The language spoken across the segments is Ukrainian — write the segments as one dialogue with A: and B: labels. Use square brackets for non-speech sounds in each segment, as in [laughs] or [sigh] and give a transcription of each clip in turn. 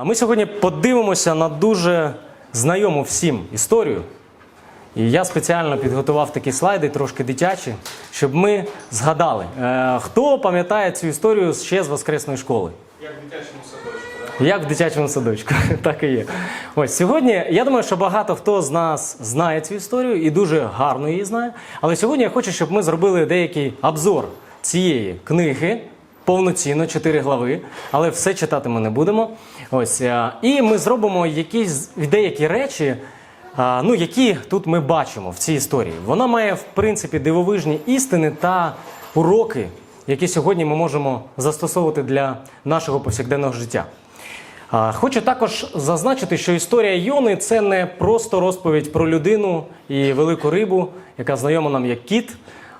A: Ми сьогодні подивимося на дуже знайому всім історію. І я спеціально підготував такі слайди, трошки дитячі, щоб ми згадали. Е, Хто пам'ятає цю історію ще з воскресної школи?
B: Як в дитячому садочку,
A: Як в дитячому садочку, [laughs] так і є. Ось сьогодні я думаю, що багато хто з нас знає цю історію і дуже гарно її знає. Але сьогодні я хочу, щоб ми зробили деякий обзор цієї книги. Повноцінно, чотири глави, але все читати ми не будемо. Ось е, і ми зробимо якісь деякі речі, ну які тут ми бачимо в цій історії. Вона має в принципі дивовижні істини та уроки, які сьогодні ми можемо застосовувати для нашого повсякденного життя. Хочу також зазначити, що історія Йони це не просто розповідь про людину і велику рибу, яка знайома нам як кіт.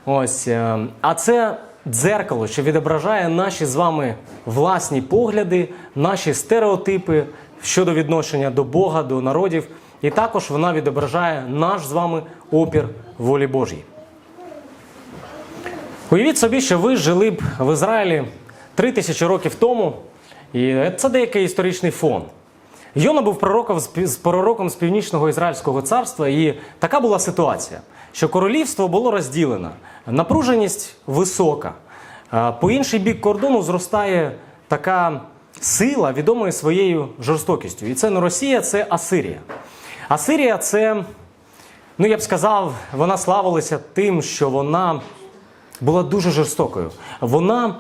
A: Ось, е, а це дзеркало, що відображає наші з вами власні погляди, наші стереотипи щодо відношення до Бога, до народів. І також вона відображає наш з вами опір волі Божій. Уявіть собі, що ви жили б в Ізраїлі три тисячі років тому, і це деякий історичний фон. Йона був пророком з пророком з північного ізраїльського царства, і така була ситуація, що королівство було розділено, напруженість висока. По інший бік кордону зростає така сила, відомою своєю жорстокістю. І це не Росія, це Асирія. Асирія це, ну я б сказав, вона славилася тим, що вона була дуже жорстокою. Вона,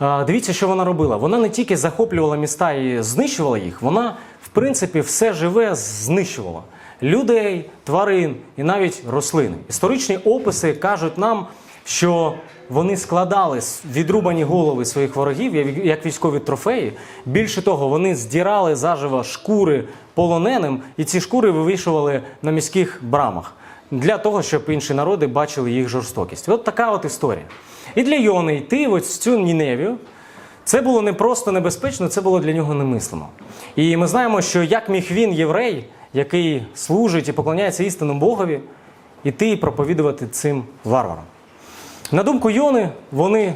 A: дивіться, що вона робила. Вона не тільки захоплювала міста і знищувала їх, вона, в принципі, все живе знищувала. Людей, тварин і навіть рослини. Історичні описи кажуть нам, що вони складали відрубані голови своїх ворогів як- військові трофеї. Більше того, вони здирали заживо шкури полоненим, і ці шкури вивішували на міських брамах для того, щоб інші народи бачили їх жорстокість. От така от історія. І для Йони йти в цю Ніневію це було не просто небезпечно, це було для нього немислимо. І ми знаємо, що як міг він, єврей, який служить і поклоняється істинному Богові, іти і проповідувати цим варварам. На думку Йони, вони,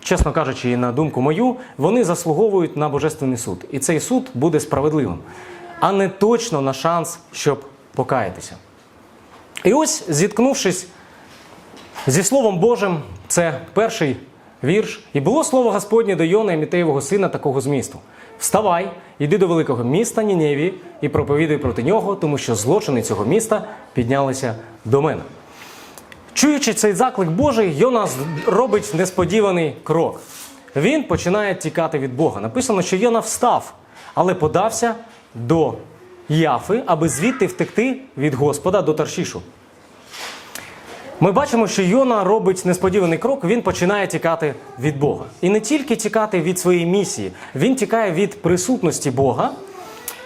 A: чесно кажучи, і на думку мою, вони заслуговують на божественний суд. І цей суд буде справедливим, а не точно на шанс, щоб покаятися. І ось, зіткнувшись зі Словом Божим, це перший вірш, і було слово Господнє до Йона і Мітеєвого сина такого змісту. Вставай, іди до великого міста Ніневі і проповідуй проти нього, тому що злочини цього міста піднялися до мене. Чуючи цей заклик Божий, Йона з- робить несподіваний крок. Він починає тікати від Бога. Написано, що Йона встав, але подався до Яфи, аби звідти втекти від Господа до Таршішу. Ми бачимо, що Йона робить несподіваний крок, він починає тікати від Бога. І не тільки тікати від своєї місії, він тікає від присутності Бога.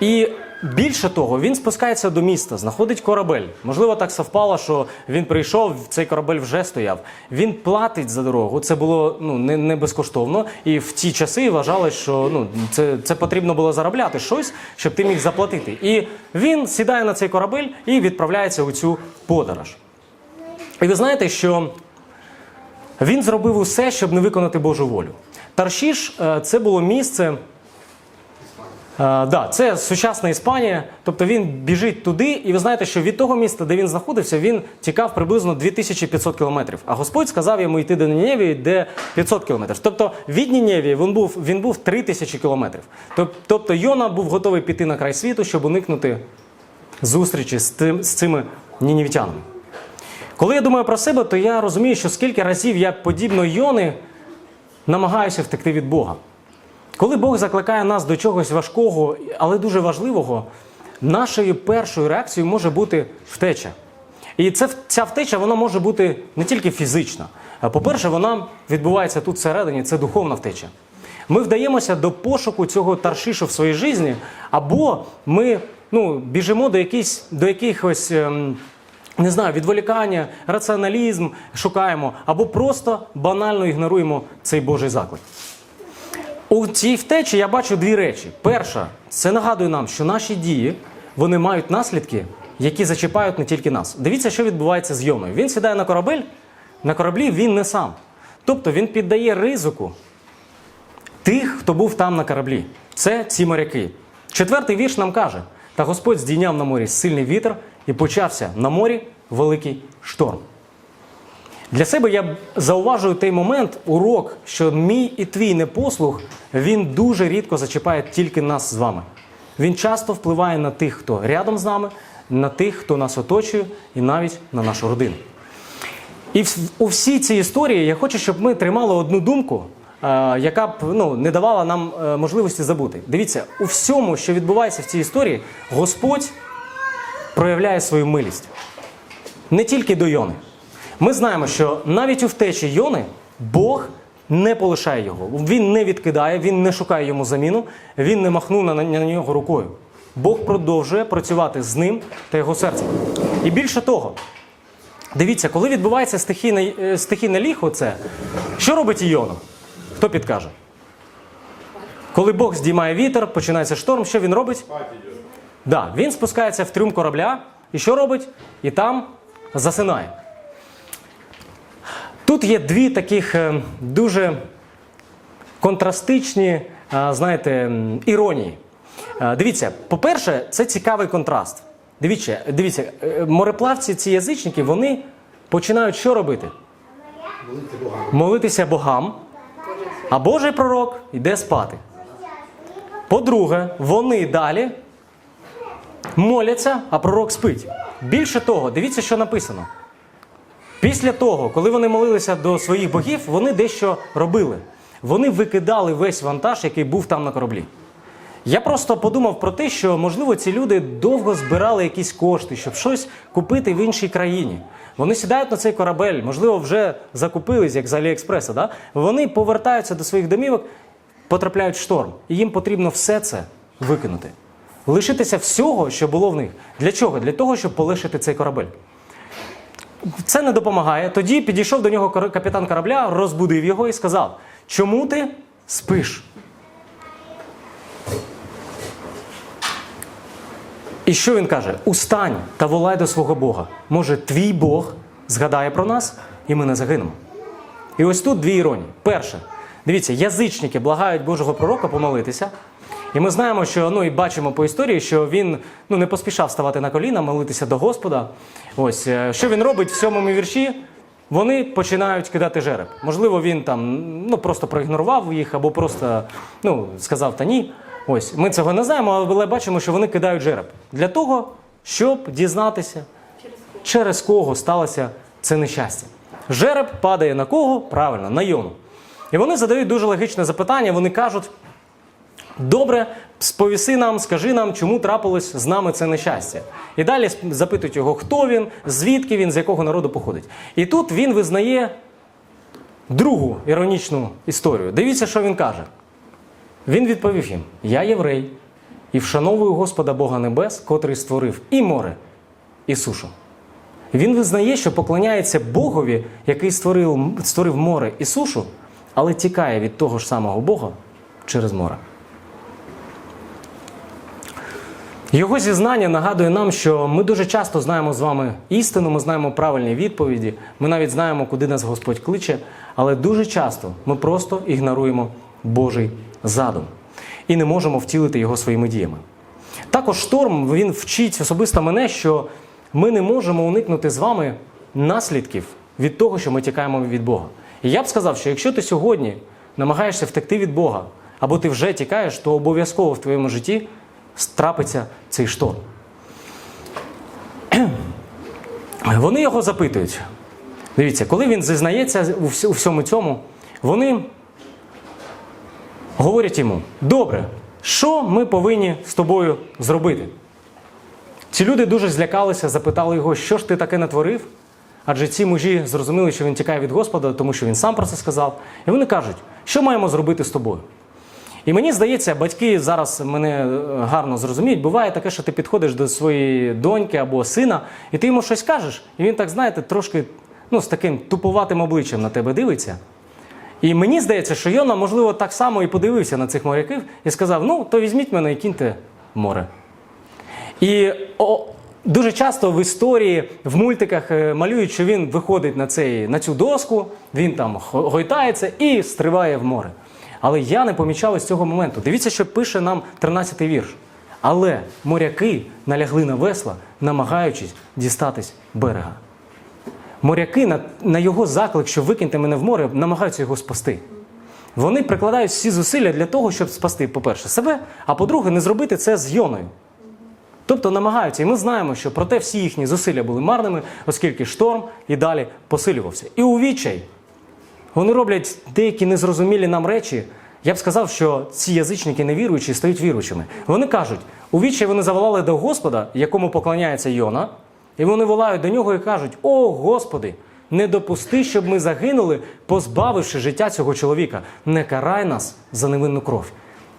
A: І більше того, він спускається до міста, знаходить корабель. Можливо, так совпало, що він прийшов, цей корабель вже стояв. Він платить за дорогу. Це було ну не, не безкоштовно. І в ті часи вважалось, що ну це, це потрібно було заробляти щось, щоб ти міг заплатити. І він сідає на цей корабель і відправляється у цю подорож. І ви знаєте, що він зробив усе, щоб не виконати Божу волю. Таршіш е, це було місце. е, да, це сучасна Іспанія, тобто він біжить туди, і ви знаєте, що від того міста, де він знаходився, він тікав приблизно 2500 кілометрів. А Господь сказав йому йти до Ніневії, де 500 кілометрів. Тобто від Ніневії він був, він був 3000 кілометрів. Тобто Йона був готовий піти на край світу, щоб уникнути зустрічі з, тим, з цими нінівітянами. Коли я думаю про себе, то я розумію, що скільки разів я подібно Йони намагаюся втекти від Бога. Коли Бог закликає нас до чогось важкого, але дуже важливого, нашою першою реакцією може бути втеча. І це, ця втеча вона може бути не тільки фізична. По-перше, вона відбувається тут всередині, це духовна втеча. Ми вдаємося до пошуку цього таршишу в своїй житті, або ми ну, біжимо до, якісь, до якихось. ем, не знаю, відволікання, раціоналізм шукаємо, або просто банально ігноруємо цей Божий заклик. У цій втечі я бачу дві речі. Перша, це нагадує нам, що наші дії вони мають наслідки, які зачіпають не тільки нас. Дивіться, що відбувається з Йоною. Він сідає на корабель, на кораблі він не сам. Тобто він піддає ризику тих, хто був там на кораблі. Це ці моряки. Четвертий вірш нам каже: та Господь здійняв на морі сильний вітер, і почався на морі великий шторм. Для себе я зауважую той момент, урок, що мій і твій непослух, він дуже рідко зачіпає тільки нас з вами. Він часто впливає на тих, хто рядом з нами, на тих, хто нас оточує, і навіть на нашу родину. І у всій цій історії я хочу, щоб ми тримали одну думку, е, яка б ну, не давала нам е, можливості забути. Дивіться, у всьому, що відбувається в цій історії, Господь проявляє свою милість. Не тільки до Йони. Ми знаємо, що навіть у втечі Йони Бог не полишає його. Він не відкидає, він не шукає йому заміну, він не махнув на, нього рукою. Бог продовжує працювати з ним та його серцем. І більше того, дивіться, коли відбувається стихійне, е, стихійне ліхо, це що робить Йона? Хто підкаже? Коли Бог здіймає вітер, починається шторм, що він робить? Да, він спускається в трюм корабля і що робить? І там засинає. Тут є дві таких е, дуже контрастичні, е, знаєте, іронії. Е, Дивіться, по-перше, це цікавий контраст. Дивіться, дивіться, мореплавці, ці язичники, вони починають що робити? Молитися богам, а Божий пророк йде спати. По-друге, вони далі моляться, а пророк спить. Більше того, дивіться, що написано. Після того, коли вони молилися до своїх богів, вони дещо робили. Вони викидали весь вантаж, який був там на кораблі. Я просто подумав про те, що можливо ці люди довго збирали якісь кошти, щоб щось купити в іншій країні. Вони сідають на цей корабель, можливо, вже закупились, як з Аліекспреса. Да? Вони повертаються до своїх домівок, потрапляють в шторм. І їм потрібно все це викинути. Лишитися всього, що було в них. Для чого? Для того, щоб полишити цей корабель. Це не допомагає. Тоді підійшов до нього капітан корабля, розбудив його і сказав: Чому ти спиш? І що він каже? Устань та волай до свого Бога. Може, твій Бог згадає про нас, і ми не загинемо. І ось тут дві іронії. Перше, дивіться, язичники благають Божого пророка помолитися. І ми знаємо, що ну і бачимо по історії, що він ну не поспішав ставати на коліна, молитися до Господа. Ось е, що він робить в сьомому вірші. Вони починають кидати жереб. Можливо, він там ну просто проігнорував їх або просто ну сказав та ні. Ось ми цього не знаємо, але бачимо, що вони кидають жереб для того, щоб дізнатися, через кого сталося це нещастя. Жереб падає на кого? Правильно, на Йону. І вони задають дуже логічне запитання. Вони кажуть: добре, сповіси нам, скажи нам, чому трапилось з нами це нещастя. І далі запитують його, хто він, звідки він, з якого народу походить. І тут він визнає другу іронічну історію. Дивіться, що він каже. Він відповів їм: Я єврей і вшановую Господа Бога Небес, котрий створив і море, і сушу. Він визнає, що поклоняється Богові, який створив, створив море і сушу, але тікає від того ж самого Бога через море. Його зізнання нагадує нам, що ми дуже часто знаємо з вами істину, ми знаємо правильні відповіді, ми навіть знаємо, куди нас Господь кличе, але дуже часто ми просто ігноруємо Божий задум і не можемо втілити його своїми діями. Також шторм він вчить особисто мене, що ми не можемо уникнути з вами наслідків від того, що ми тікаємо від Бога. І я б сказав, що якщо ти сьогодні намагаєшся втекти від Бога, або ти вже тікаєш, то обов'язково в твоєму житті трапиться цей шторм. [clears throat] Вони його запитують. Дивіться, коли він зізнається у всьому цьому, вони говорять йому: добре, що ми повинні з тобою зробити? Ці люди дуже злякалися, запитали його, що ж ти таке натворив? Адже ці мужі зрозуміли, що він тікає від Господа, тому що він сам про це сказав. І вони кажуть, що маємо зробити з тобою? І мені здається, батьки зараз мене е, гарно зрозуміють. Буває таке, що ти підходиш до своєї доньки або сина, і ти йому щось кажеш, і він так, знаєте, трошки ну, з таким тупуватим обличчям на тебе дивиться. І мені здається, що Йона, можливо, так само і подивився на цих моряків і сказав: ну, то візьміть мене і кіньте в море. І о, дуже часто в історії, в мультиках е, малюють, що він виходить на, цей, на цю доску, він там гойтається і стриває в море. Але я не помічав із цього моменту. Дивіться, що пише нам 13-й вірш. Але моряки налягли на весла, намагаючись дістатись берега. Моряки на, на його заклик, що викиньте мене в море, намагаються його спасти. Вони прикладають всі зусилля для того, щоб спасти, по-перше, себе, а по-друге, не зробити це з Йоною. Тобто намагаються, і ми знаємо, що проте всі їхні зусилля були марними, оскільки шторм і далі посилювався. І у відчай вони роблять деякі незрозумілі нам речі. Я б сказав, що ці язичники невіруючі стають віруючими. Вони кажуть, у відчай вони заволали до Господа, якому поклоняється Йона, і вони волають до нього і кажуть: О Господи, не допусти, щоб ми загинули, позбавивши життя цього чоловіка. Не карай нас за невинну кров.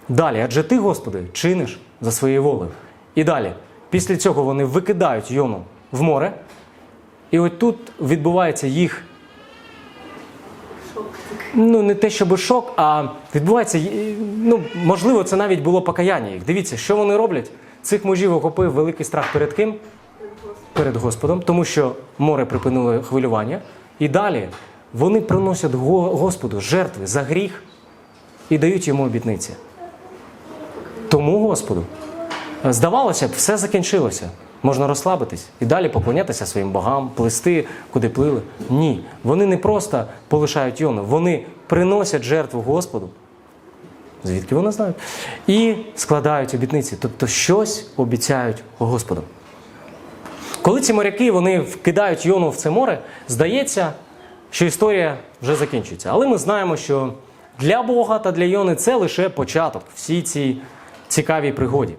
A: Далі, адже ти, Господи, чиниш за своєю волею. І далі, після цього вони викидають Йону в море, і от тут відбувається їх ну не те, щоб шок, а відбувається, ну можливо, це навіть було покаяння їх. Дивіться, що вони роблять. Цих мужів охопив великий страх перед ким? Перед Господом, тому що море припинило хвилювання. І далі вони приносять Господу жертви за гріх і дають йому обітниці. Тому Господу, здавалося б, все закінчилося. Можна розслабитись і далі поклонятися своїм богам, плисти, куди плили. Ні, вони не просто полишають Йону, вони приносять жертву Господу. Звідки вони знають? І складають обітниці, тобто щось обіцяють Господу. Коли ці моряки вони вкидають Йону в це море, здається, що історія вже закінчується. Але ми знаємо, що для Бога та для Йони це лише початок всій цій цікавій пригоді.